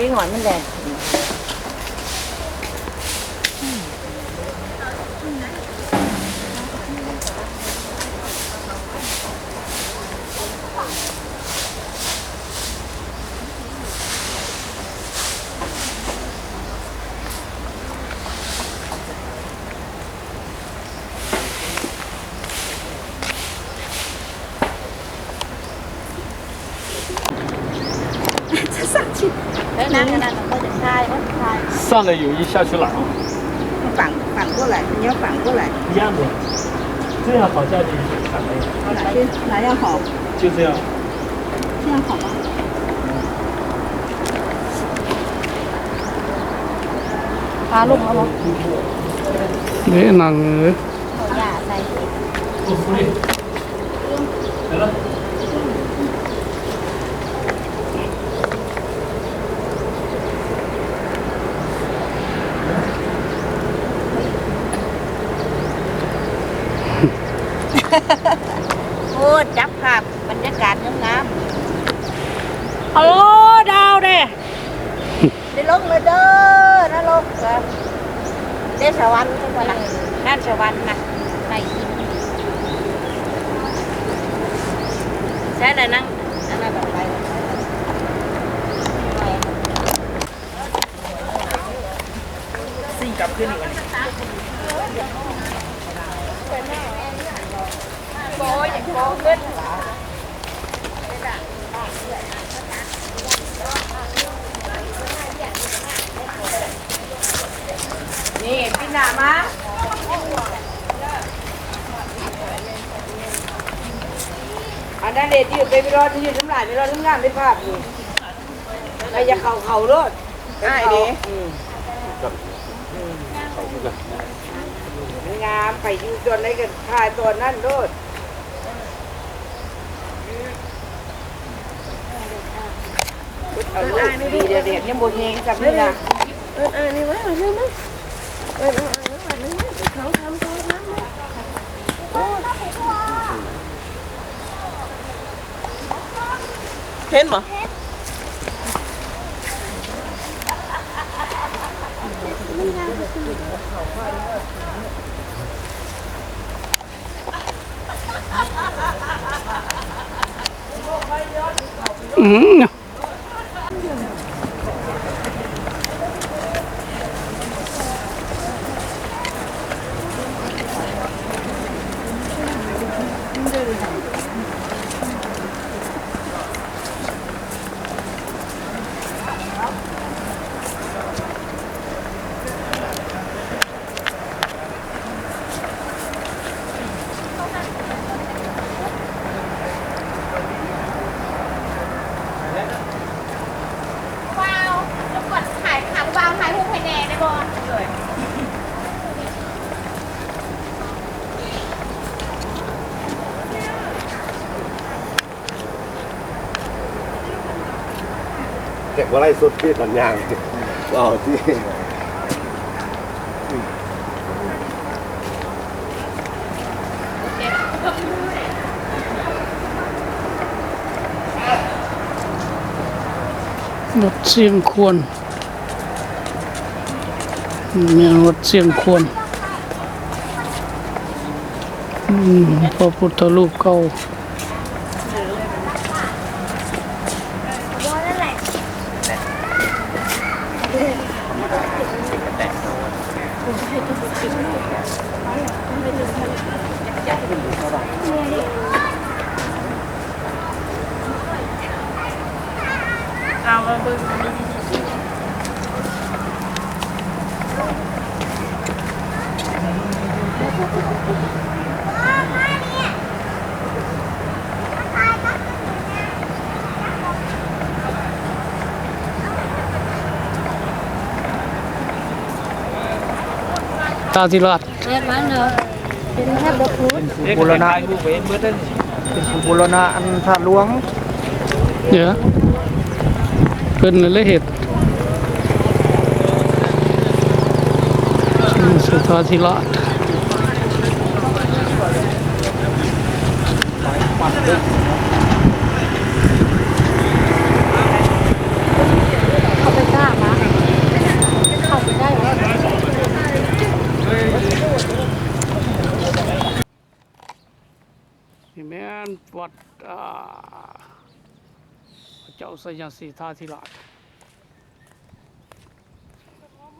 ได็หนอยมันแดง 上来有一下去哪？ ฝั่งฝั่ง过来你要反过来一样的，这样好下去反了，哪边哪样好就这样。这样好吗พาลงแล้วมั้ง นี่หนังเอ้ย เอาหญ้าใส่ 不福利，来了。 โอ้จับภาพบรรยากาศงามฮัลโหลดาวเด้ๆได้ลงเลยเด้อนรกเหรอได้สวรรค์ใช่ไหมล่ะนั่นสวรรค์นะในอินใช่เลยนั่งนั่นน่ะแบบไป性感ขึ้นอีกวันนี้ โอยโอยนี่พี่หนามาอันนั้นเด็ดยืดไปไม่รอดยืดน้ำลายไม่รอดน้ำงานได้ภาพอยู่ไอ้จะเข่าเข่ารถง่ายดีงามไปอยู่จนได้กันถ่ายตัวนั่นรถ เอาลูกดีเด็ดยังบนเองจับเลยนะ เห็นบ่ อืม ว่าไรสุดที่สัญญาณเอาที่รถเสียงควรมีรถเสียงควรอืมพระพุทธรูปเก่า ta di loạt bù lợn ăn bù lợn ăn thả luống. Dạ. Nhớ cơn lấy hết. Sự ta gì loạt Thank you. วัดอ่าพระเจ้าสยามสีทาธิราช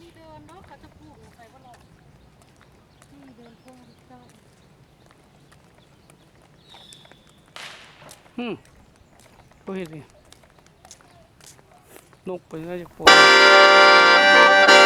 มีเดินเนาะเขาจะปลูกใส่ว่าเรานี่เดินพงเจ้าอืมก็เห็นดินกไปน่าจะปล่อ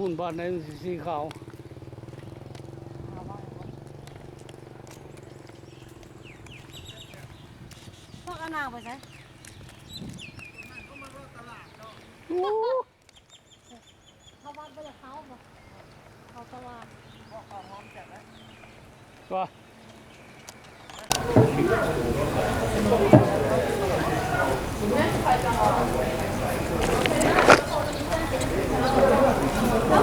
ส่วนคูณบ้านนั้นสีสีขาวพวกเอานางไปใส่เขาวัดไปเลยเขาบ่เขาตะวันว่าโอ้ถ้าหลวงเวียงจันทร์ เลยเด้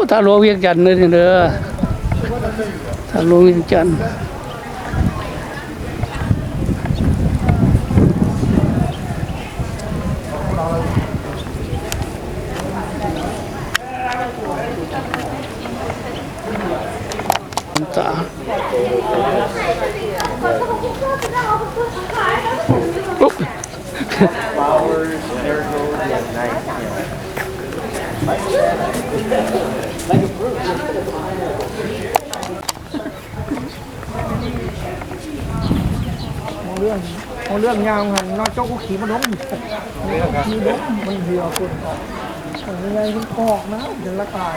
อถ้าหลวงเวียงจันทร์ตาอุ๊ lui chân tạ Like a fruit. เรื่องมองเรื่องยาวหันนอกเจ้าก็ขี่มาล้มนี่ก็ขี่ล้มมันเหี่ยวคนออกมันยังไงมันออกนะเดี๋ยวละตาย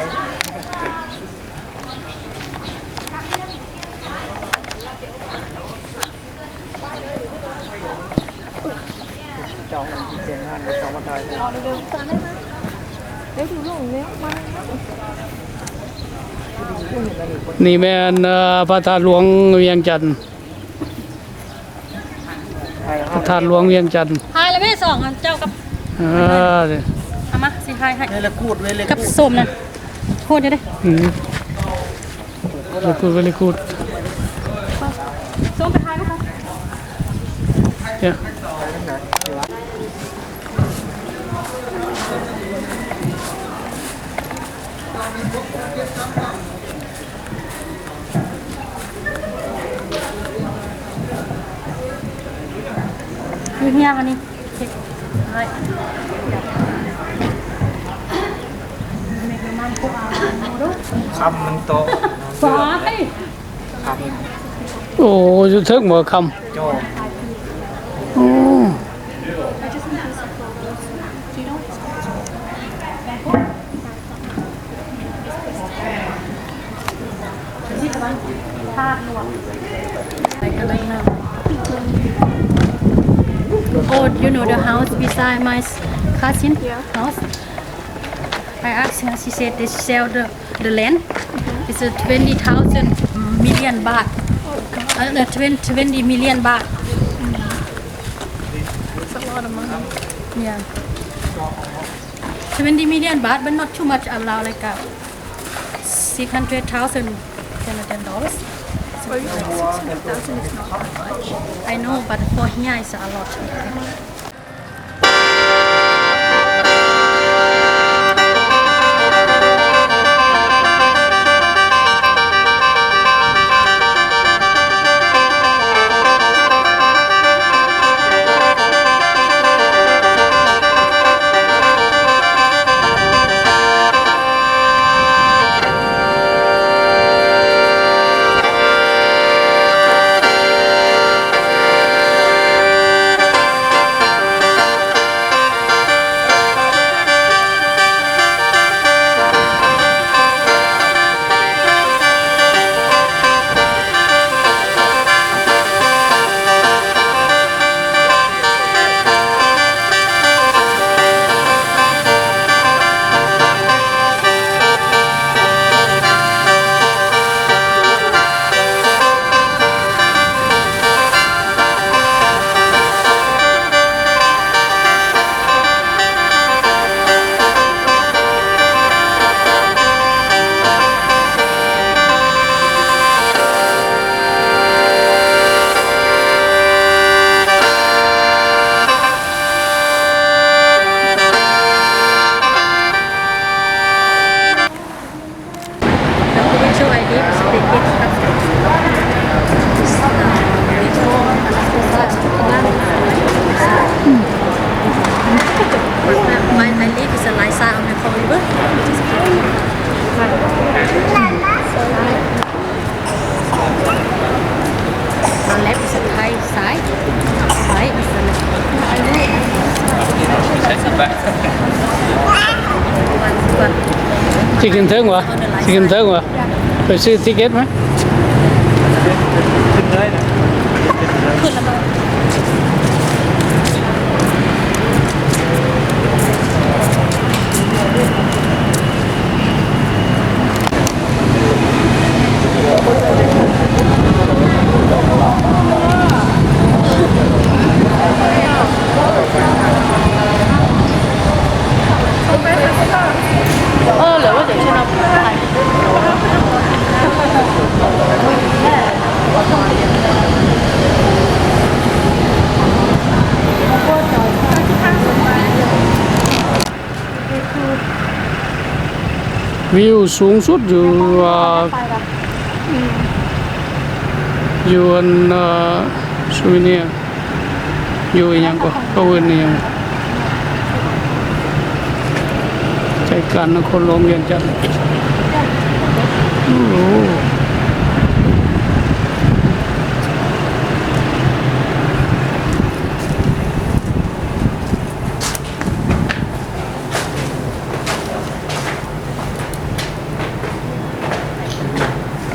เจ้ามันเสียงงานเจ้ามาไทยนี่แม่นเอ่อพระธาตุหลวงเวียงจันทร์ พระธาตุหลวงเวียงจันทร์ทายแล้วแม่สองอันเจ้ากับเออเด้อเอามาสิทายให้ นี่ละกูดเลยเลยกับส้มนะโคตรจะได้อืม very good very good ส้มไปทายไหมคะ yeah มีเฮียอันนี้เช็คให้เมกมันพวกอาโดูคำมันโตสายโอ้จะถึงบ่คโจ you know the house beside my cousin yeah. house? I asked her, she said they sell the, the land. It's a 20,000 million baht. Uh, no, 20, 20 million baht. It's a lot of money. Yeah. 20 million baht, but not too much allowed, like uh, 600,000 Canadian dollars. You, 600,000 is not that much. I know, but for here it's a lot. còn bớt on left is side, right is a Chị kinh thương quá, chị kinh thương quá Phải xin ticket mấy วิวสูงสุดอยู่อ่าอยู่อันอ่าสวีเนียอยู่อีหยังก็ก็เวนนอีหยังใจกลารนครหลวงเวียงจันทน์โอ้ เป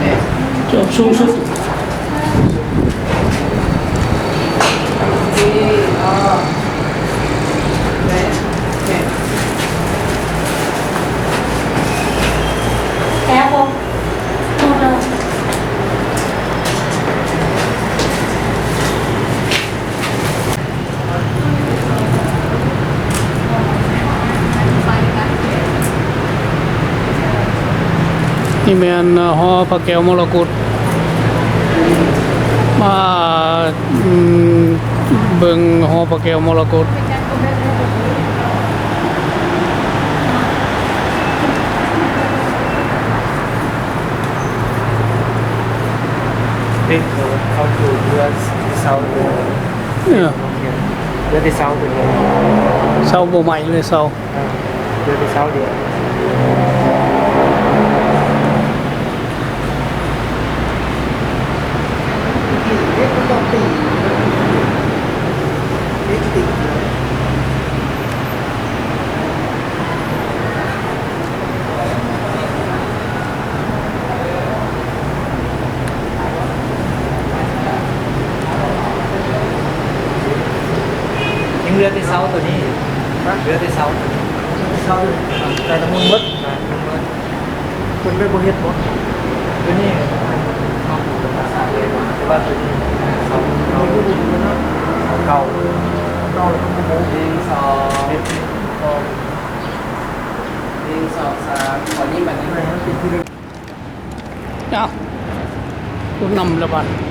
네. 좀 쉬고 쉬고. นี่แมนหอพระแก้วมรกตมาอืมเบิ่งหอพระแก้วมรกตเด็กเขาอยู่เรือเสาเรือเนี่ยเรือที่เสาเรือเสาบ่ใหม่เลยเสาเรือที่เสาเดียว những ưa tới sau tôi đi ưa tới sau เสาแต่ละมุนมดคนไม่บ่เฮ็ดบ่ tôi đi không ล่าสุสองเก้าสองเก้าเก้าหนึ่งสองหนึ่งสองสามขอนี้แบบนี้เลรัเาะคุนำระบาด